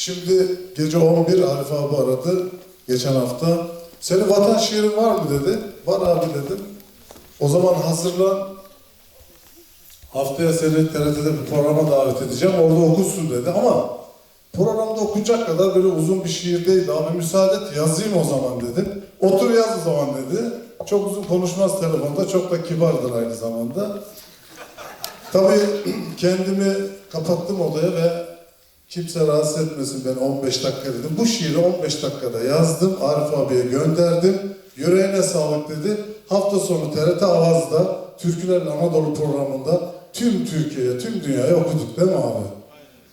Şimdi gece 11 Arif abi aradı geçen hafta. Senin vatan şiirin var mı dedi. Var abi dedim. O zaman hazırlan. Haftaya seni TRT'de bir programa davet edeceğim. Orada okursun dedi ama programda okunacak kadar böyle uzun bir şiir değildi. Abi müsaade et yazayım o zaman dedim. Otur yaz o zaman dedi. Çok uzun konuşmaz telefonda. Çok da kibardır aynı zamanda. Tabii kendimi kapattım odaya ve kimse rahatsız etmesin beni 15 dakika dedim. Bu şiiri 15 dakikada yazdım. Arif abiye gönderdim. Yüreğine sağlık dedi. Hafta sonu TRT Avaz'da Türkülerle Anadolu programında tüm Türkiye'ye, tüm dünyaya okuduk değil mi abi?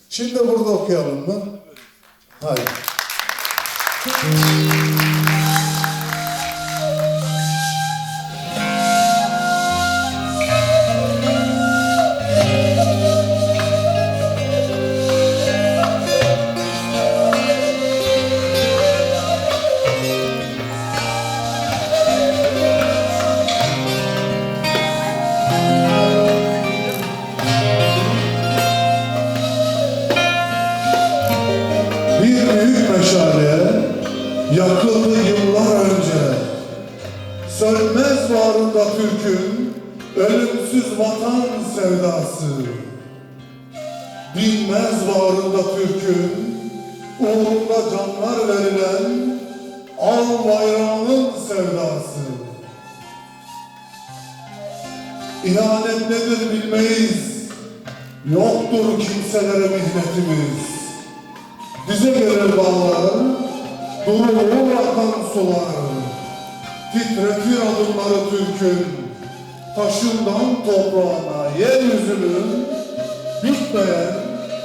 Şimdi de burada okuyalım mı? Hayır. Yakıldı yıllar önce. Sönmez bağrında Türk'ün ölümsüz vatan sevdası. Dinmez bağrında Türk'ün uğrunda canlar verilen al bayrağının sevdası. İhanet nedir bilmeyiz, yoktur kimselere minnetimiz. Bize gelir bağlar, durur akan sular. Titretir adımları Türk'ün, taşından toprağına yeryüzünün bitmeyen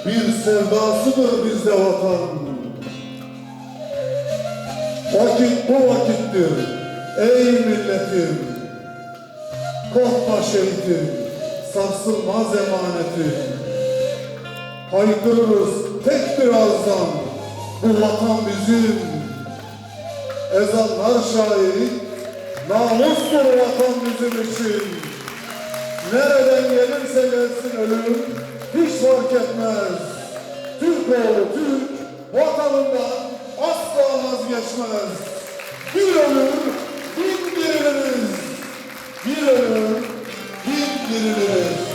bir sevdasıdır bizde vatan. Vakit bu vakittir ey milletim. Korkma şehitim, sarsılmaz emanetim. Haykırırız tek bir ağızdan bu vatan bizim. Ezanlar şahit, namustur vatan bizim için. Nereden gelirse gelsin ölüm hiç fark etmez. Türk oğlu Türk vatanından asla vazgeçmez. Bir ölür, bin diriliriz. Bir ölür, bin diriliriz.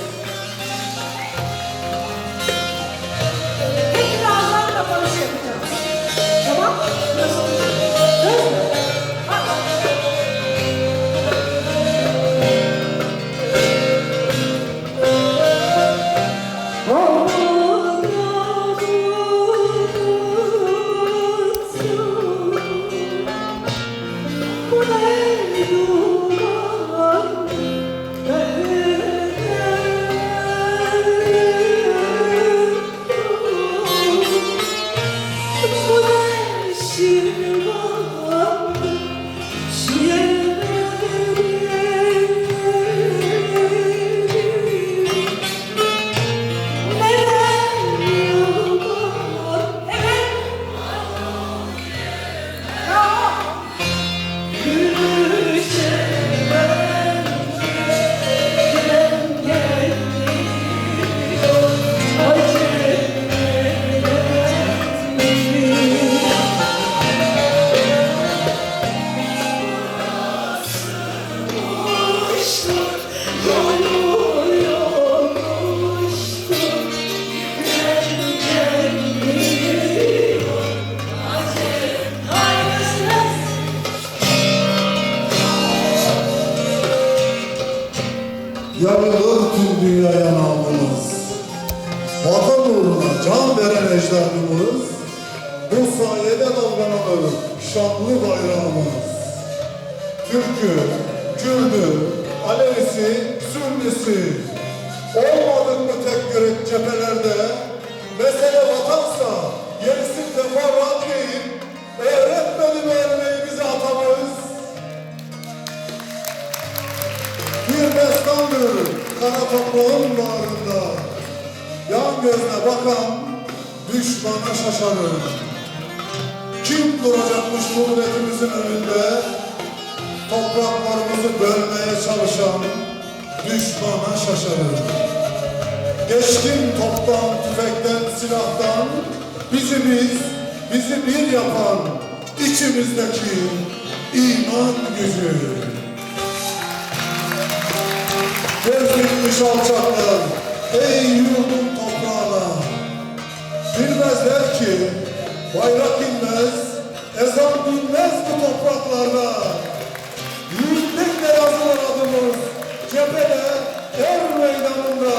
Ne Yanılır tüm dünyaya namımız. Vatan uğruna can veren ecdadımız, bu sayede dalgalanır şanlı bayrağımız. Türk'ü, Kürd'ü, Alevisi, Sünnisi, olmadık mı tek yürek cephelerde, mesele vatansa gözle bakan düşmana şaşarır. Kim duracakmış bu milletimizin önünde? Topraklarımızı bölmeye çalışan düşmana şaşarır. Geçtim toptan, tüfekten, silahtan, bizi biz, bizi bir yapan içimizdeki iman gücü. Göz alçaklar, ey yurdum bayrak inmez, ezan dinmez bu topraklarda. Yiğitlikle yazılır adımız cephede, er meydanında.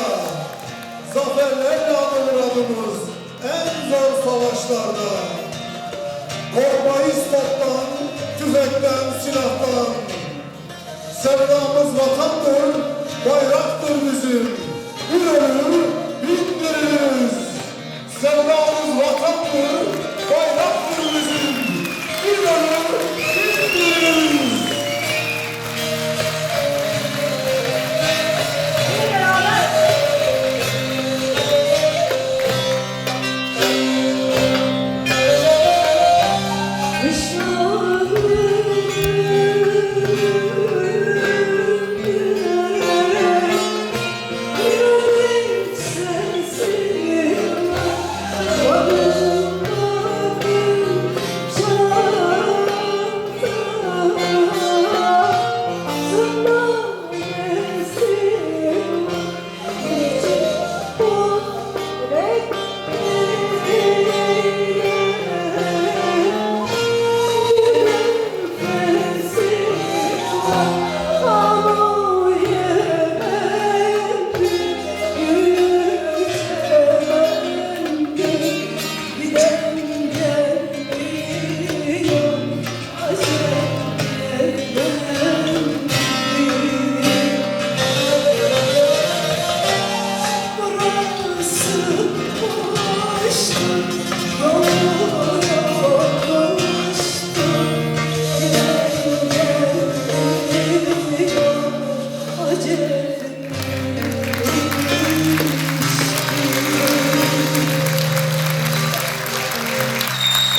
Zaferlerle anılır adımız en zor savaşlarda. Korkmayız toptan, tüfekten, silahtan. Sevdamız vatandır, bayraktır bizim. Bir ölür,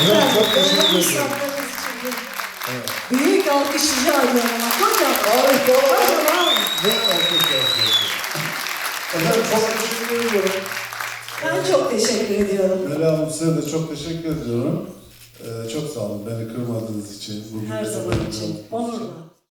Efendim çok teşekkür ederim. Büyük alkış rica ediyorum. Hocam. Harika. Hocam. Ne alkışlar. Efendim çok teşekkür ediyorum. Ben çok teşekkür ediyorum. Mela Hanım size de çok teşekkür ediyorum. Ee, çok sağ olun beni kırmadığınız için. bugün Her zaman için. Onurla.